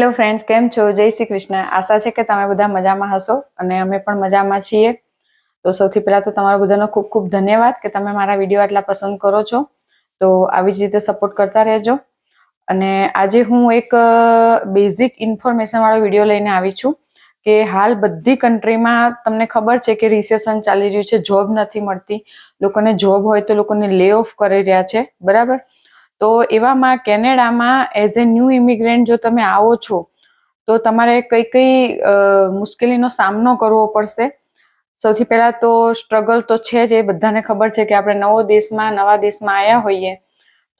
Hello friends, કેમ છો? જય શ્રી કૃષ્ણ. આશા છે કે તમે બધા મજામાં હશો અને અમે પણ મજામાં છીએ. તો સૌથી પહેલાં તો તમારા બધાનો ખૂબ ખૂબ ધન્યવાદ કે તમે મારા વીડિયો આટલા પસંદ કરો છો. તો આવી જ રીતે સપોર્ટ કરતા રહેજો. અને આજે હું એક બેઝિક ઇન્ફોર્મેશનવાળો વીડિયો લઈને આવી છું કે હાલ બધી કન્ટ્રીમાં તમને ખબર છે કે રિસેશન ચાલી રહ્યું છે જોબ નથી મળતી. લોકોને જોબ હોય તો લોકોને લે ઓફ કરી રહ્યા છે. બરાબર? તો એવામાં કેનેડામાં એઝ એ ન્યૂ ઇમિગ્રન્ટ જો તમે આવો છો, તો તમારે કઈ કઈ મુશ્કેલીનો સામનો કરવો પડશે? સૌથી પહેલાં તો સ્ટ્રગલ તો છે જ, એ બધાને ખબર છે કે આપણે નવો દેશમાં, નવા દેશમાં આવ્યા હોઈએ,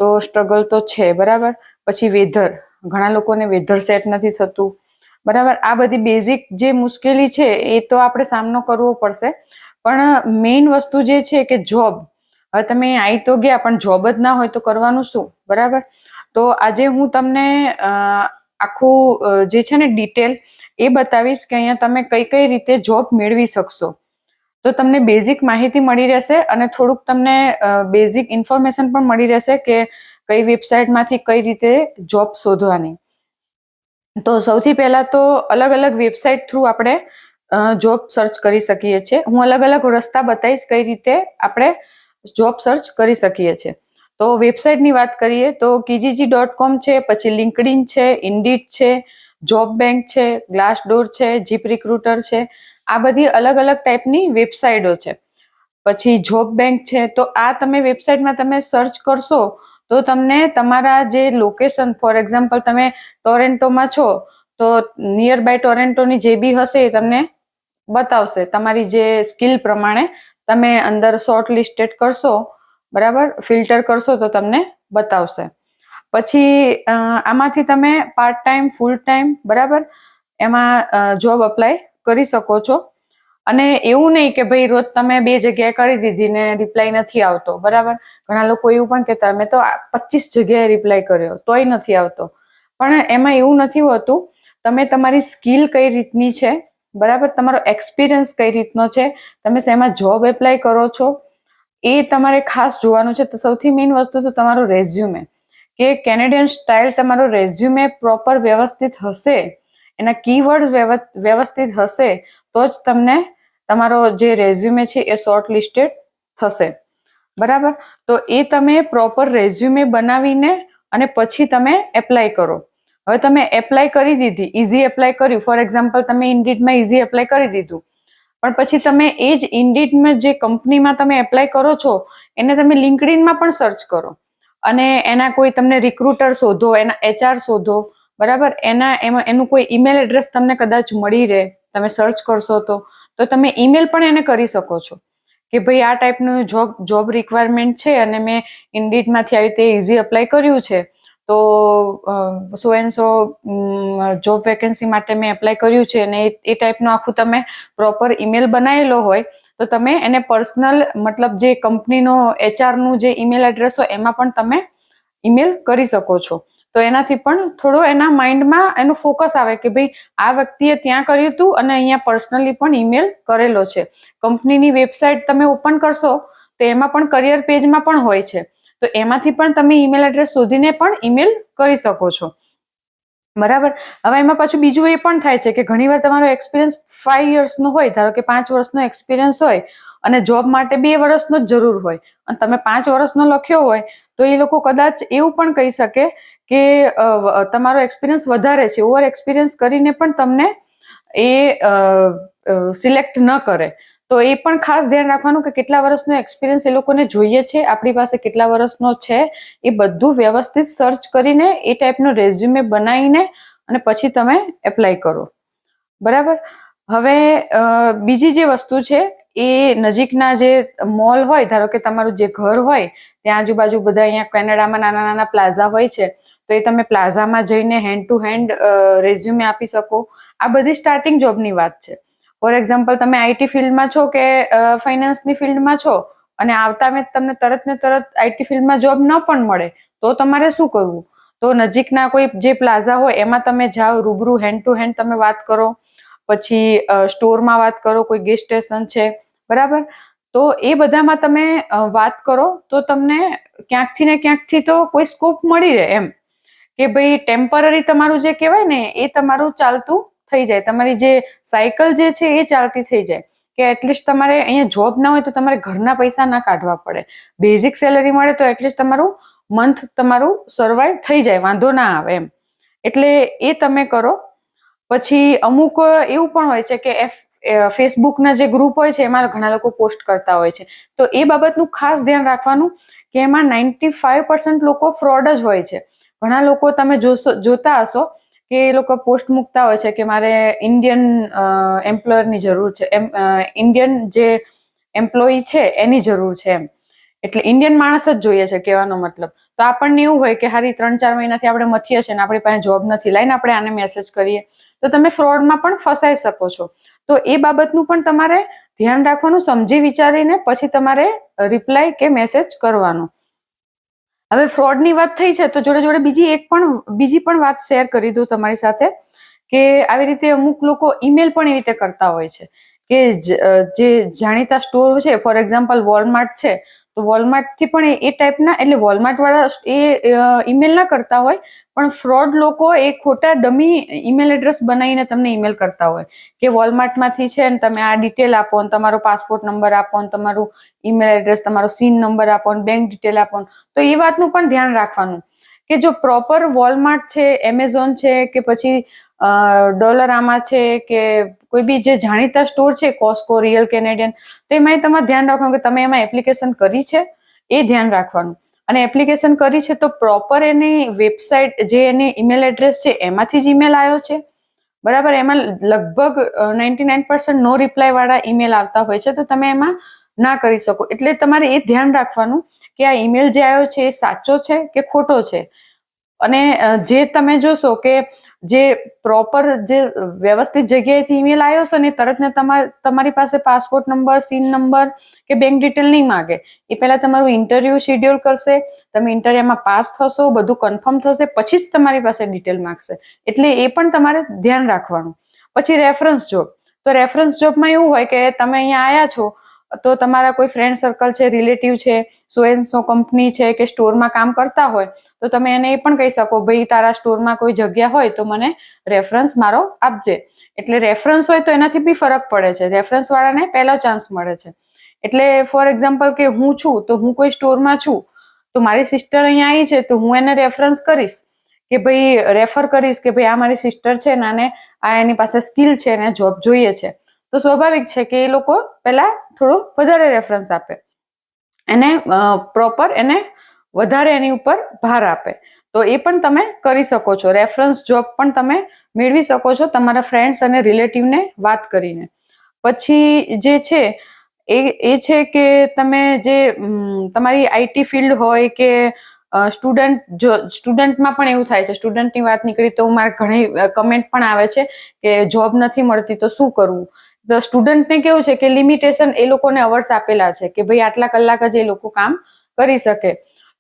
તો સ્ટ્રગલ તો છે, બરાબર? પછી વેધર ઘણા લોકોને વેધર સેટ નથી થતું, બરાબર? આ બધી બેઝિક જે મુશ્કેલી છે, એ તો આપણે સામનો કરવો પડશે, પણ મેઇન વસ્તુ જે છે કે જોબ હવે તમે આવી તો ગયા, પણ જોબ જ ના હોય તો કરવાનું શું? બરાબર? તો આજે હું તમને આખું જે છે ને ડિટેલ એ બતાવીશ કે અહીંયા તમે કઈ કઈ રીતે જોબ મેળવી શકશો. તો તમને બેઝિક માહિતી મળી રહેશે અને થોડુંક તમને બેઝિક ઇન્ફોર્મેશન પણ મળી રહેશે કે કઈ વેબસાઇટમાંથી કઈ રીતે જોબ શોધવાની. તો સૌથી પહેલા તો અલગ અલગ વેબસાઇટ થ્રુ આપણે જોબ સર્ચ કરી શકીએ છીએ. હું અલગ અલગ રસ્તા બતાવીશ કઈ રીતે આપણે જોબ સર્ચ કરી શકીએ છીએ. તો વેબસાઇટની વાત કરીએ તો કીજીજી ડોટ કોમ છે, પછી લિંકડિન છે, ઇન્ડિટ છે, જોબ બેંક છે ગ્લાસ ડોર છે, જીપ રિક્રુટર છે. આ બધી અલગ અલગ ટાઈપની વેબસાઇટો છે. પછી જોબ બેંક છે, તો આ તમે વેબસાઇટમાં તમે સર્ચ કરશો, તો તમને તમારા જે લોકેશન, ફોર એક્ઝામ્પલ તમે ટોરેન્ટોમાં છો, તો નિયર બાય ટોરેન્ટોની જે બી હશે એ તમને બતાવશે તમારી જે સ્કિલ પ્રમાણે તમે અંદર શોર્ટ લિસ્ટેડ કરશો, બરાબર? ફિલ્ટર કરશો તો તમને બતાવશે. પછી આમાંથી તમે પાર્ટ ટાઈમ ફૂલ ટાઈમ બરાબર? એમાં જોબ અપ્લાય કરી શકો છો. અને એવું નહીં કે ભાઈ રોજ તમે બે જગ્યાએ કરી દીધી ને રિપ્લાય નથી આવતો, બરાબર? ઘણા લોકો એવું પણ કહેતા, મેં તો પચીસ જગ્યાએ રિપ્લાય કર્યો, તોય નથી આવતો. પણ એમાં એવું નથી હોતું, તમે તમારી સ્કિલ કઈ રીતની છે બરાબર? તમારો એક્સપિરિયન્સ કઈ રીતનો છે? તમે શેમાં જોબ એપ્લાય કરો છો? એ તમારે ખાસ જોવાનું છે. તો સૌથી મેઇન વસ્તુ છે તમારું રેઝ્યુમે કે કેનેડિયન સ્ટાઇલ તમારો રેઝ્યુમે પ્રોપર વ્યવસ્થિત હશે, એના કીવર્ડ વ્યવસ્થિત હશે, તો જ તમને તમારો જે રેઝ્યુમે છે એ શોર્ટ લિસ્ટેડ થશે. બરાબર? તો એ તમે પ્રોપર રેઝ્યુમે બનાવીને અને પછી તમે એપ્લાય કરો. હવે તમે એપ્લાય કરી દીધી ઇઝી એપ્લાય કર્યું. ફોર એક્ઝામ્પલ તમે ઇન્ડિટમાં ઇઝી એપ્લાય કરી દીધું. પણ પછી તમે એ જ ઇન્ડિટમાં જે કંપનીમાં તમે એપ્લાય કરો છો, એને તમે લિંકડિનમાં પણ સર્ચ કરો. અને એના કોઈ તમને રિક્રુટર શોધો, એના એચઆર શોધો, બરાબર? એના એમાં એનું કોઈ ઈમેલ એડ્રેસ તમને કદાચ મળી રહે, તમે સર્ચ કરશો તો. તો તમે ઈમેલ પણ એને કરી શકો છો. કે ભાઈ આ ટાઈપનું જોબ જોબ રિક્વાયરમેન્ટ છે અને મેં ઇન્ડિટમાંથી આવી રીતે ઇઝી એપ્લાય કર્યું છે. તો so and so job vacancy માટે મેં એપ્લાય કર્યું છે અને એ ટાઈપનું આખું તમે પ્રોપર ઈમેલ બનાવેલો હોય, તો તમે એને પર્સનલ મતલબ જે કંપનીનો એચઆરનું જે ઈમેલ એડ્રેસ હોય, એમાં પણ તમે ઈમેલ કરી શકો છો. તો એનાથી પણ થોડો એના માઇન્ડમાં એનું ફોકસ આવે કે ભાઈ આ વ્યક્તિએ ત્યાં કર્યું હતું અને અહીંયા પર્સનલી પણ ઈમેલ કરેલો છે. કંપનીની વેબસાઇટ તમે ઓપન કરશો, તો એમાં પણ કરિયર પેજમાં પણ હોય છે. તો એમાંથી પણ તમે ઈમેલ એડ્રેસ શોધીને પણ ઈમેલ કરી શકો છો. બરાબર? હવે એમાં પાછું બીજું એ પણ થાય છે કે ઘણીવાર તમારો એક્સપિરિયન્સ ફાઈવ યર્સનો હોય, ધારો કે પાંચ વર્ષનો એક્સપિરિયન્સ હોય અને જોબ માટે બે વર્ષનો જ જરૂર હોય અને તમે પાંચ વર્ષનો લખ્યો હોય તો એ લોકો કદાચ એવું પણ કહી શકે કે તમારો એક્સપિરિયન્સ વધારે છે. ઓવર એક્સપિરિયન્સ કરીને પણ તમને એ સિલેક્ટ ન કરે. તો એ પણ ખાસ ધ્યાન રાખવાનું કે કેટલા વર્ષનો એક્સપિરિયન્સ એ લોકોને જોઈએ છે, આપણી પાસે કેટલા વર્ષનો છે, એ બધું વ્યવસ્થિત સર્ચ કરીને એ ટાઈપનું રેઝ્યુમે બનાવીને અને પછી તમે એપ્લાય કરો. બરાબર? હવે બીજી જે વસ્તુ છે, એ નજીકના જે મોલ હોય, ધારો કે તમારું જે ઘર હોય, ત્યાં આજુબાજુ બધા અહીંયા કેનેડામાં નાના નાના પ્લાઝા હોય છે, તો એ તમે પ્લાઝામાં જઈને હેન્ડ ટુ હેન્ડ રેઝ્યુમે આપી શકો. આ બધી સ્ટાર્ટિંગ જોબની વાત છે. ફોર એક્ઝામ્પલ, તમે આઈટી ફિલ્ડમાં છો કે ફાઇનાન્સની ફિલ્ડમાં છો અને આવતા મેં તમને તરત ને તરત આઈટી ફિલ્ડમાં જોબ ન પણ મળે, તો તમારે શું કરવું? તો નજીકના કોઈ જે પ્લાઝા હોય, એમાં તમે જાઓ, રૂબરૂ હેન્ડ ટુ હેન્ડ તમે વાત કરો, પછી સ્ટોરમાં વાત કરો, કોઈ ગેસ સ્ટેશન છે, બરાબર? તો એ બધામાં તમે વાત કરો, તો તમને ક્યાંકથી ને ક્યાંકથી તો કોઈ સ્કોપ મળી રહે એમ. કે ભાઈ ટેમ્પરરી તમારું જે કહેવાય ને, એ તમારું ચાલતું થઈ જાય. તમારી જે સાયકલ જે છે એ ચાલતી થઈ જાય. કે એટલીસ્ટ તમારે અહીંયા જોબ ના હોય તો તમારે ઘરના પૈસા ના કાઢવા પડે. બેઝિક સેલરી મળે તો એટલીસ્ટ તમારું મંથ તમારું સર્વાઈવ થઈ જાય. વાંધો ના આવે એમ. એટલે એ તમે કરો. પછી અમુક એવું પણ હોય છે કે એફ ફેસબુકના જે ગ્રુપ હોય છે એમાં ઘણા લોકો પોસ્ટ કરતા હોય છે. તો એ બાબતનું ખાસ ધ્યાન રાખવાનું કે એમાં નાઇન્ટી ફાઈવ પર્સન્ટ લોકો ફ્રોડ જ હોય છે. ઘણા લોકો તમે જોશો, જોતા હશો કે એ લોકો પોસ્ટ મૂકતા હોય છે કે મારે ઇન્ડિયન એમ્પ્લોયરની જરૂર છે. એમ ઇન્ડિયન જે એમ્પ્લોયી છે, એની જરૂર છે એમ. એટલે ઇન્ડિયન માણસ જ જોઈએ છે, કહેવાનો મતલબ. તો આપણને એવું હોય કે હારી ત્રણ ચાર મહિનાથી આપણે મથીએ છીએ ને આપણી પાસે જોબ નથી, લઈને આપણે આને મેસેજ કરીએ. તો તમે ફ્રોડમાં પણ ફસાઈ શકો છો. તો એ બાબતનું પણ તમારે ધ્યાન રાખવાનું, સમજી વિચારીને પછી તમારે રિપ્લાય કે મેસેજ કરવાનો. હવે ફ્રોડની વાત થઈ છે, તો જોડે જોડે બીજી એક પણ, બીજી પણ વાત શેર કરી દઉં તમારી સાથે કે આવી રીતે અમુક લોકો ઈમેલ પણ એવી રીતે કરતા હોય છે કે જે જાણીતા સ્ટોર છે, ફોર એક્ઝામ્પલ વોલમાર્ટ છે તો વોલમાર્ટથી પણ એ ટાઈપના, એટલે વોલમાર્ટવાળા એ ઈમેલ ના કરતા હોય, પણ ફ્રોડ લોકો એ ખોટા ડમી ઈમેલ એડ્રેસ બનાવીને તમને ઈમેલ કરતા હોય કે વોલમાર્ટમાંથી છે ને તમે આ ડિટેલ આપો ને તમારો પાસપોર્ટ નંબર આપો ને તમારું ઈમેલ એડ્રેસ, તમારો સીન નંબર આપો ને બેંક ડિટેલ આપો તો એ વાતનું પણ ધ્યાન રાખવાનું કે જો પ્રોપર વોલમાર્ટ છે, એમેઝોન છે કે પછી ડોલરામાં છે કે કોઈ બી જે જાણીતા સ્ટોર છે કોસ્કો રિયલ કેનેડિયન તો એમાં તમારે ધ્યાન રાખવાનું કે તમે એમાં એપ્લિકેશન કરી છે, એ ધ્યાન રાખવાનું. અને એપ્લિકેશન કરી છે તો પ્રોપર એની વેબસાઇટ જે એની ઈમેલ એડ્રેસ છે, એમાંથી જ ઈમેલ આવ્યો છે. બરાબર, એમાં લગભગ ninety nine percent no reply વાળા ઈમેલ આવતા હોય છે, તો તમે એમાં ના કરી શકો. એટલે તમારે એ ધ્યાન રાખવાનું કે આ ઈમેલ જે આવ્યો છે એ સાચો છે કે ખોટો છે. અને જે તમે જોશો કે જે પ્રોપર જે વ્યવસ્થિત જગ્યાએથી ઈમેલ આવ્યો છે ને તરત ને તમારી પાસે પાસપોર્ટ નંબર સીન નંબર કે બેંક ડિટેલ નહીં માગે. એ પહેલાં તમારું ઇન્ટરવ્યુ શેડ્યુલ કરશે, તમે ઇન્ટરવ્યુમાં પાસ થશો, બધું કન્ફર્મ થશે, પછી જ તમારી પાસે ડિટેલ માગશે. એટલે એ પણ તમારે ધ્યાન રાખવાનું. પછી રેફરન્સ જોબ તો રેફરન્સ જોબમાં એવું હોય કે તમે અહીંયા આવ્યા છો, તો તમારા કોઈ ફ્રેન્ડ સર્કલ છે રિલેટિવ છે સો એન્ડ સો કંપની છે કે સ્ટોરમાં કામ કરતા હોય તો તમે એને એ પણ કહી શકો, ભાઈ, તારા સ્ટોરમાં કોઈ જગ્યા હોય તો મને રેફરન્સ મારો આપજે. એટલે રેફરન્સ હોય તો એનાથી બી ફરક પડે છે. રેફરન્સ વાળાને પહેલો ચાન્સ મળે છે. એટલે ફોર એક્ઝામ્પલ કે હું છું તો હું કોઈ સ્ટોરમાં છું, તો મારી સિસ્ટર અહીંયા આવી છે તો હું એને રેફરન્સ કરીશ કે, ભાઈ, રેફર કરીશ કે, ભાઈ, આ મારી સિસ્ટર છે ને આને, આ એની પાસે સ્કિલ છે, એને જોબ જોઈએ છે. તો સ્વાભાવિક છે કે એ લોકો પહેલા થોડું વધારે રેફરન્સ આપે. એને પ્રોપર એને વધારે એની ઉપર ભાર આપે. તો એ પણ તમે કરી શકો છો. રેફરન્સ જોબ પણ તમે મેળવી શકો છો તમારા ફ્રેન્ડ્સ અને રિલેટિવને વાત કરીને. પછી જે છે, એ એ છે કે તમે જે તમારી આઈટી ફિલ્ડ હોય કે સ્ટુડન્ટ જો, સ્ટુડન્ટમાં પણ એવું થાય છે. સ્ટુડન્ટની વાત નીકળી તો મારે ઘણી કમેન્ટ પણ આવે છે કે જોબ નથી મળતી તો શું કરવું? તો સ્ટુડન્ટને કેવું છે કે લિમિટેશન એ લોકોને અવર્સ આપેલા છે કે ભાઈ આટલા કલાક જ એ લોકો કામ કરી શકે.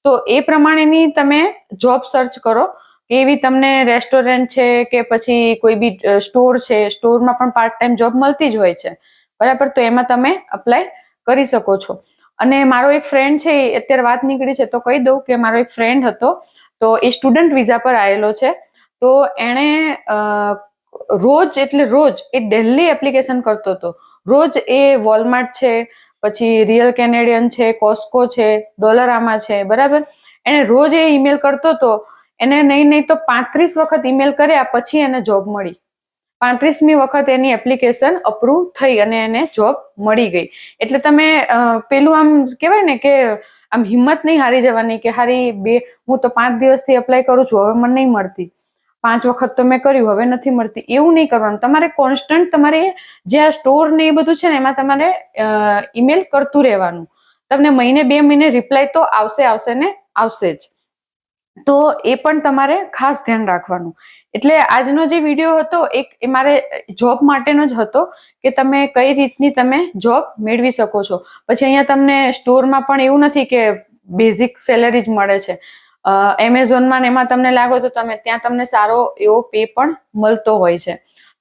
તો એ પ્રમાણેની તમે જોબ સર્ચ કરો, કે એવી તમને રેસ્ટોરન્ટ છે કે પછી કોઈ બી સ્ટોર છે સ્ટોરમાં પણ પાર્ટ ટાઈમ જોબ મળતી જ હોય છે. બરાબર? તો એમાં તમે અપ્લાય કરી શકો છો. અને મારો એક ફ્રેન્ડ છે અત્યારે વાત નીકળી છે, તો કહી દઉં કે મારો એક ફ્રેન્ડ હતો, તો એ સ્ટુડન્ટ વિઝા પર આવેલો છે. તો એણે રોજ એટલે રોજ એ ડેલી એપ્લિકેશન કરતો હતો. રોજ એ વોલમાર્ટ છે પછી રિયલ કેનેડિયન છે કોસ્કો છે ડોલરામાં છે, બરાબર? એને રોજ એ ઈમેલ કરતો હતો એને નહીં નહીં તો પાંત્રીસ વખત ઈમેલ કર્યા, પછી એને જોબ મળી. પાંત્રીસમી વખત એની એપ્લિકેશન અપ્રૂવ થઈ અને એને જોબ મળી ગઈ. એટલે તમે પેલું આમ કહેવાય ને કે આમ હિંમત નહીં હારી જવાની કે હારી બે, હું તો પાંચ દિવસથી એપ્લાય કરું છું, હવે મને નહીં મળતી. પાંચ વખત તો મેં કર્યું, હવે નથી મળતી. એવું નહીં કરવાનું. તમારે કોન્સ્ટન્ટ તમારે જે આ સ્ટોર ને એ બધું છે ને, એમાં તમારે ઈમેલ કરતું રહેવાનું. તમને મહિને બે મહિને રિપ્લાય તો આવશે આવશે ને, આવશે જ. તો એ પણ તમારે ખાસ ધ્યાન રાખવાનું. એટલે આજનો જે વીડિયો હતો, એક એ મારે જોબ માટેનો જ હતો કે તમે કઈ રીતની તમે જોબ મેળવી શકો છો. પછી અહીંયા તમને સ્ટોરમાં પણ એવું નથી કે બેઝિક સેલેરી જ મળે છે. એમેઝોનમાં એમાં તમને લાગો તો તમે, ત્યાં તમને સારો એવો પે પણ મળતો હોય છે.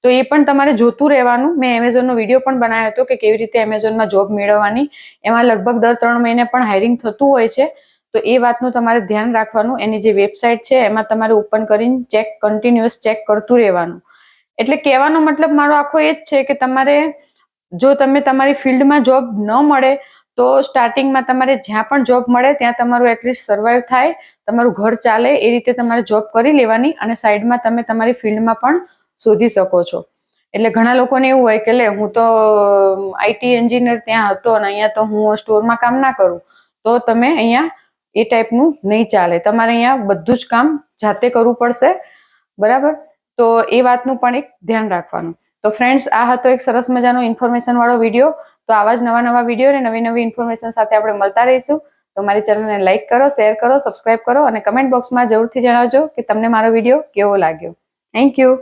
તો એ પણ તમારે જોતું રહેવાનું. મેં એમેઝોનનો વીડિયો પણ બનાવ્યો હતો કે કેવી રીતે એમેઝોનમાં જોબ મેળવવાની. એમાં લગભગ દર ત્રણ મહિને પણ હાયરિંગ થતું હોય છે. તો એ વાતનું તમારે ધ્યાન રાખવાનું. એની જે વેબસાઇટ છે, એમાં તમારે ઓપન કરીને ચેક કન્ટિન્યુઅસ ચેક કરતું રહેવાનું. એટલે કહેવાનો મતલબ મારો આખો એ જ છે કે તમારે, જો તમે તમારી ફિલ્ડમાં જોબ ન મળે તો સ્ટાર્ટિંગમાં તમારે જ્યાં પણ જોબ મળે, ત્યાં તમારું એટલીસ્ટ સર્વાઈવ થાય. તમારું ઘર ચાલે, એ રીતે તમારે જોબ કરી લેવાની અને સાઈડમાં તમે તમારી ફિલ્ડમાં પણ શોધી શકો છો. એટલે ઘણા લોકોને એવું હોય કે, લે, હું તો આઈટી એન્જિનિયર ત્યાં હતો અને અહીંયા તો હું સ્ટોરમાં કામ ના કરું. તો તમે અહીંયા એ ટાઈપનું નહીં ચાલે. તમારે અહીંયા બધું જ કામ જાતે કરવું પડશે. બરાબર? તો એ વાતનું પણ એક ધ્યાન રાખવાનું. તો ફ્રેન્ડ્સ આ હતો એક સરસ મજાનો ઇન્ફોર્મેશન વાળો વીડિયો તો આવા જ નવા નવા વીડિયો અને નવી નવી ઇન્ફોર્મેશન સાથે આપણે મળતા રહીશું. તો મારી ચેનલને લાઇક કરો શેર કરો સબસ્ક્રાઇબ કરો અને કમેન્ટ બોક્સમાં જરૂરથી જણાવજો કે તમને મારો વીડિયો કેવો લાગ્યો. Thank you